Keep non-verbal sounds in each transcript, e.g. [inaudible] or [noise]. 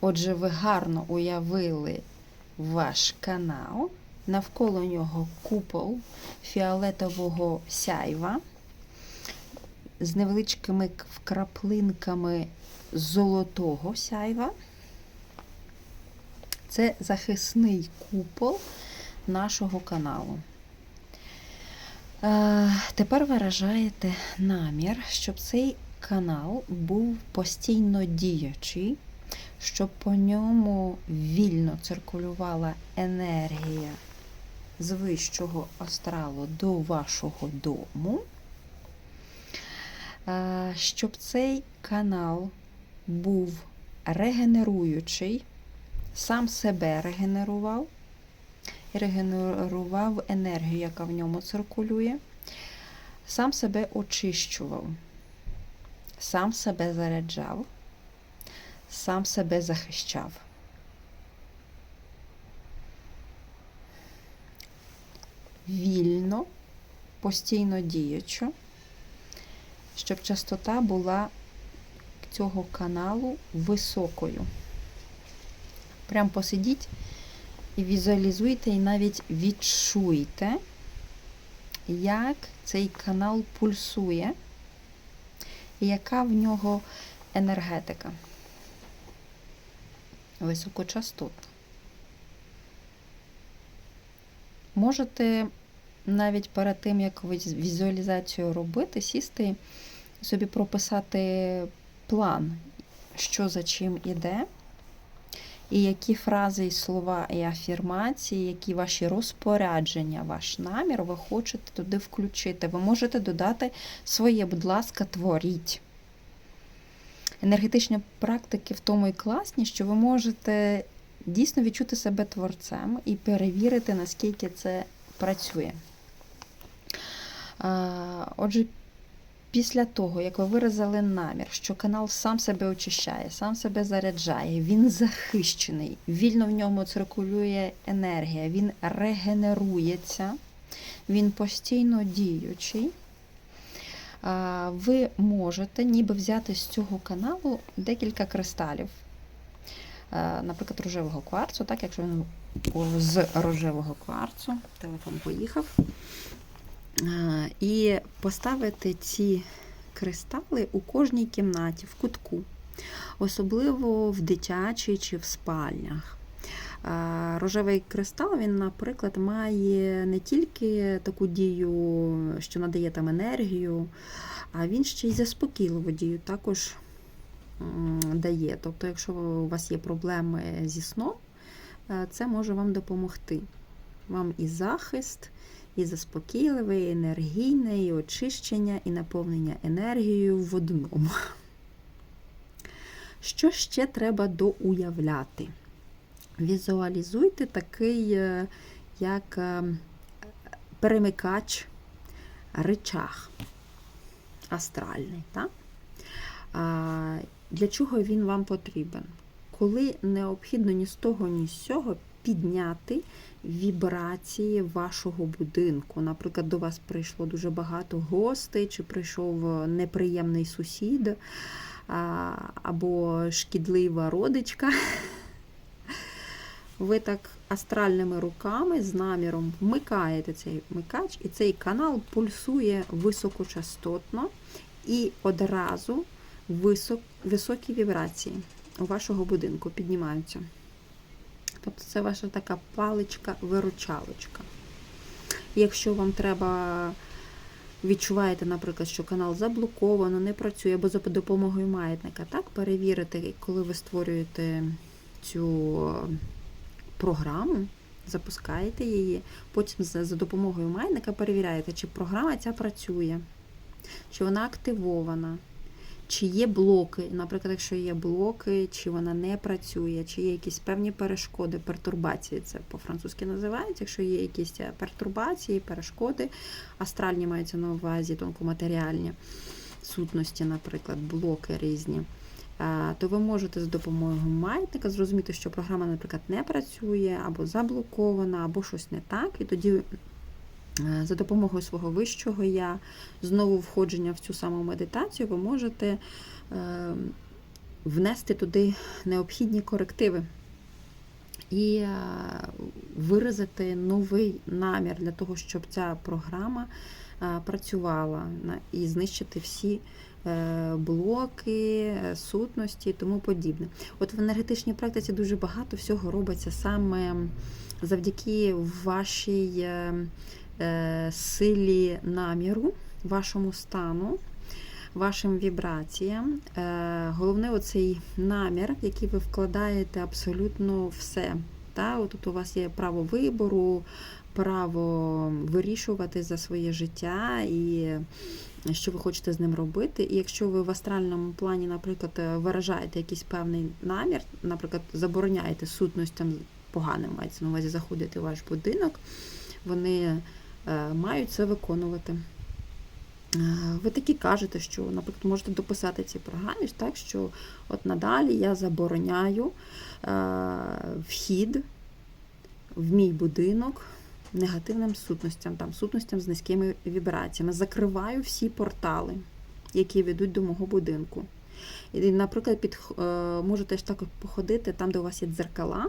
Отже, ви гарно уявили ваш канал, навколо нього купол фіолетового сяйва з невеличкими вкраплинками золотого сяйва. Це захисний купол нашого каналу. Е, Тепер виражаєте намір, щоб цей канал був постійно діячий, щоб по ньому вільно циркулювала енергія з вищого астралу до вашого дому, Е, щоб цей канал був регенеруючий, сам себе регенерував регенерував енергію, яка в ньому циркулює, сам себе очищував, сам себе заряджав, сам себе захищав. Вільно, постійно діючо, щоб частота була цього каналу високою. Прям посидіть і візуалізуйте, і навіть відчуйте, як цей канал пульсує, і яка в нього енергетика. Високочастотна. Можете навіть перед тим, як візуалізацію робити, сісти собі прописати план, що за чим іде, і які фрази і слова і афірмації, які ваші розпорядження, ваш намір ви хочете туди включити. Ви можете додати своє, будь ласка, творіть. Енергетичні практики в тому і класні, що ви можете дійсно відчути себе творцем і перевірити, наскільки це працює. Отже, після того, як ви виразили намір, що канал сам себе очищає, сам себе заряджає, він захищений, вільно в ньому циркулює енергія, він регенерується, він постійно діючий. Ви можете ніби взяти з цього каналу декілька кристалів. Наприклад, рожевого кварцу, так, якщо він з рожевого кварцу, телефон поїхав. І поставити ці кристали у кожній кімнаті, в кутку, особливо в дитячій чи в спальнях. Рожевий кристал, він, наприклад, має не тільки таку дію, що надає там енергію, а він ще й заспокійливу дію також дає. Тобто, якщо у вас є проблеми зі сном, е, це може вам допомогти. Вам і захист, і заспокійливе, і енергійне, і очищення, і наповнення енергією в одному. Що ще треба доуявляти? Візуалізуйте такий, е, як е, перемикач речах астральний. Так? Для чого він вам потрібен? Коли необхідно ні з того, ні з цього підняти вібрації вашого будинку. Наприклад, до вас прийшло дуже багато гостей, чи прийшов неприємний сусід, або шкідлива родичка. [laughs] Ви так астральними руками з наміром вмикаєте цей вмикач, і цей канал пульсує високочастотно і одразу висок, високі вібрації у вашого будинку піднімаються. Тобто це ваша така паличка-виручалочка. Якщо вам треба, відчуваєте, наприклад, що канал заблоковано, не працює, або за допомогою маятника, так, перевірити, коли ви створюєте цю програму, запускаєте її, потім за допомогою маятника перевіряєте, чи програма ця працює, чи вона активована. Чи є блоки, наприклад, якщо є блоки, чи вона не працює, чи є якісь певні перешкоди, пертурбації, це по-французьки називають. Якщо є якісь пертурбації, перешкоди, астральні маються на увазі, тонкоматеріальні сутності, наприклад, блоки різні, то ви можете за допомогою маятника зрозуміти, що програма, наприклад, не працює, або заблокована, або щось не так, і тоді. е, За допомогою свого вищого я, знову входження в цю саму медитацію, ви можете е, внести туди необхідні корективи і е, виразити новий намір для того, щоб ця програма працювала і знищити всі блоки, е, сутності і тому подібне. От в енергетичній практиці дуже багато всього робиться саме завдяки вашій е, е, силі наміру, вашому стану. Вашим вібраціям. Е, Головне, оцей намір, який ви вкладаєте абсолютно все. Та? Тут у вас є право вибору, право вирішувати за своє життя і що ви хочете з ним робити. І якщо ви в астральному плані, наприклад, виражаєте якийсь певний намір, наприклад, забороняєте сутностям поганим, мається на увазі заходити в ваш будинок, вони е, мають це виконувати. Е, Ви таки кажете, що, наприклад, можете дописати цій програмі, так, що от надалі я забороняю е, вхід в мій будинок негативним сутностям, там, сутностям з низькими вібраціями. Закриваю всі портали, які ведуть до мого будинку. І, наприклад, під, е, можете ж так походити там, де у вас є дзеркала,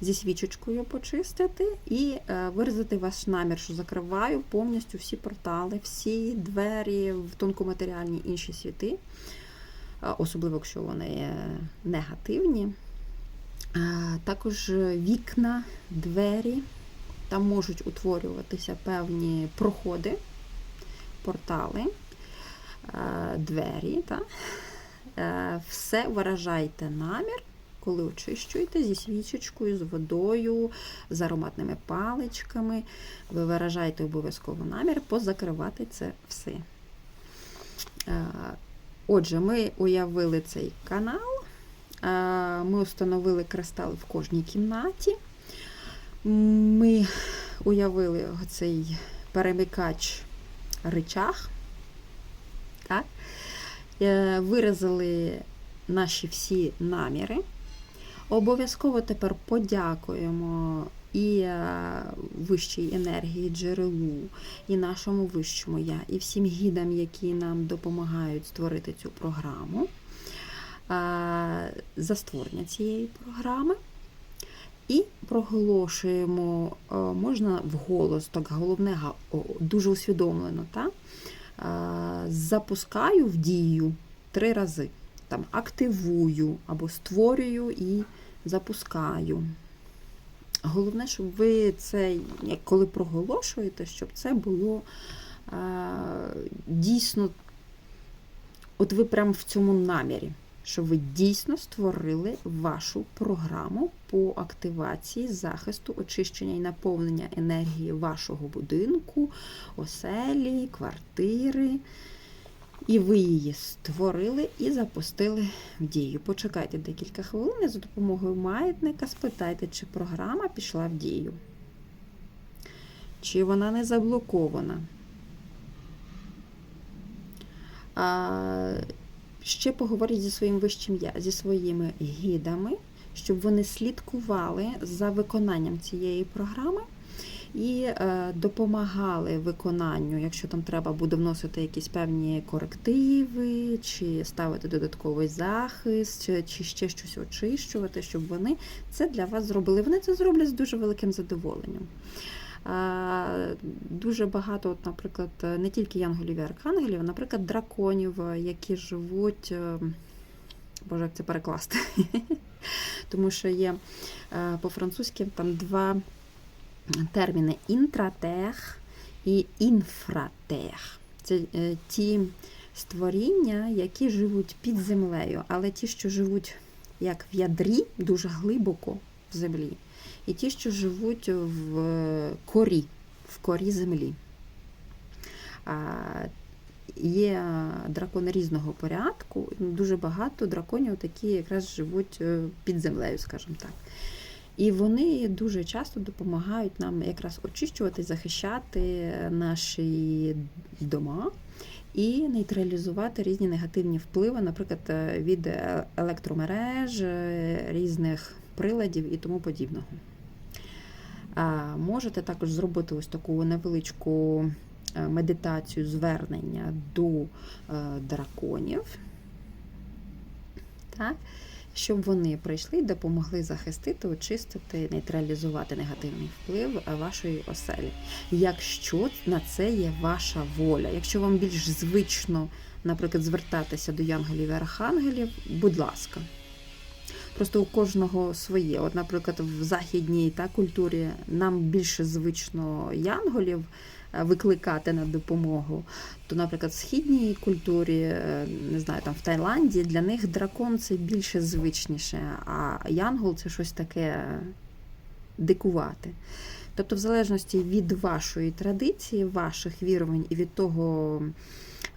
зі свічечкою почистити і е, виразити ваш намір, що закриваю повністю всі портали, всі двері в тонкоматеріальні інші світи, е, особливо якщо вони негативні. Також вікна, двері, там можуть утворюватися певні проходи, портали, е, двері. Та? Е, Все виражайте намір коли очищуєте зі свічечкою, з водою, з ароматними паличками, ви виражаєте обов'язково намір позакривати це все. Е, Отже, ми уявили цей канал, ми установили кристал в кожній кімнаті. Ми уявили цей перемикач речах. Так? Е, Виразили наші всі наміри. Обов'язково тепер подякуємо і е, вищій енергії, джерелу, і нашому вищому я, і всім гідам, які нам допомагають створити цю програму, е, за створення цієї програми. І проголошуємо, е, можна вголос, так головне, дуже усвідомлено, та? Е, запускаю в дію три рази там активую або створюю і запускаю. Головне, щоб ви це, коли проголошуєте, щоб це було е, дійсно, от ви прямо в цьому намірі, щоб ви дійсно створили вашу програму по активації захисту, очищення і наповнення енергії вашого будинку, оселі, квартири. І ви її створили і запустили в дію. Почекайте декілька хвилин і за допомогою маятника, спитайте, чи програма пішла в дію. Чи вона не заблокована. А, ще поговоріть зі своїм вищим я, зі своїми гідами, щоб вони слідкували за виконанням цієї програми і е, допомагали виконанню, якщо там треба буде вносити якісь певні корективи, чи ставити додатковий захист, чи, чи ще щось очищувати, щоб вони це для вас зробили. Вони це зроблять з дуже великим задоволенням. Дуже багато, от, наприклад, не тільки янголів і архангелів, а, наприклад, драконів, які живуть. е, Боже, як це перекласти? [laughs] Тому що є е, по-французьки там два терміни інтратех і інфратех. Це е, ті створіння, які живуть під землею, але ті, що живуть як в ядрі, дуже глибоко в землі, і ті, що живуть в корі, в корі землі. Є дракони різного порядку, дуже багато драконів, такі якраз живуть е, під землею, скажімо так. І вони дуже часто допомагають нам якраз очищувати, захищати наші дома і нейтралізувати різні негативні впливи, наприклад, е, від е, електромереж, е, різних приладів і тому подібного. Можете також зробити ось таку невеличку е, медитацію звернення до е, драконів. так? щоб вони прийшли і допомогли захистити, очистити, нейтралізувати негативний вплив вашої оселі. Якщо на це є ваша воля, якщо вам більш звично, наприклад, звертатися до янголів і архангелів, будь ласка. Просто у кожного своє. От, наприклад, в західній та, культурі нам більше звично янголів е, викликати на допомогу. То, наприклад, в східній культурі, е, не знаю, там в Таїланді, для них дракон це більше звичніше, а янгол це щось таке дикувати. Тобто, в залежності від вашої традиції, ваших вірувань і від того,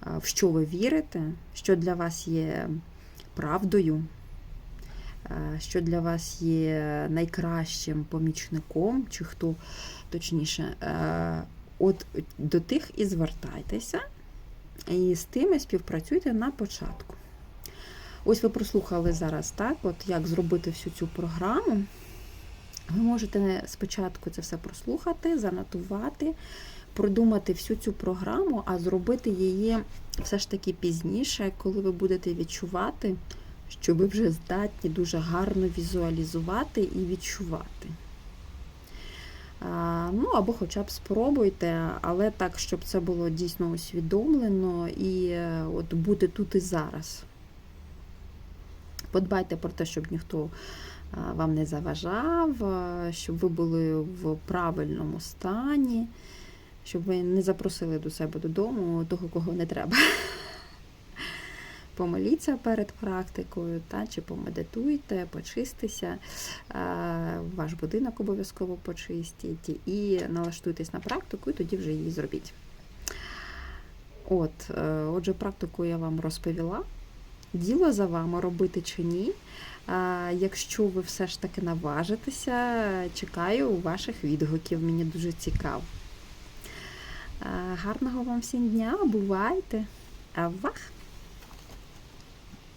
е, в що ви вірите, що для вас є правдою, що для вас є найкращим помічником, чи хто точніше, е, от до тих і звертайтеся, і з тими співпрацюйте на початку. Ось ви прослухали зараз, так, от як зробити всю цю програму. Ви можете спочатку це все прослухати, занотувати, продумати всю цю програму, а зробити її все ж таки пізніше, коли ви будете відчувати, що ви вже здатні дуже гарно візуалізувати і відчувати. Ну, або хоча б спробуйте, але так, щоб це було дійсно усвідомлено і е, от бути тут і зараз. Подбайте про те, щоб ніхто вам не заважав, щоб ви були в правильному стані, щоб ви не запросили до себе додому того, кого не треба. Помоліться перед практикою, та, чи помедитуйте, почистися, е, ваш будинок обов'язково почистіть і налаштуйтесь на практику, і тоді вже її зробіть. От, е, Отже, практику я вам розповіла. Діло за вами робити чи ні. А Якщо ви все ж таки наважитеся, чекаю ваших відгуків, мені дуже цікаво. Гарного вам всім дня, бувайте! Авах!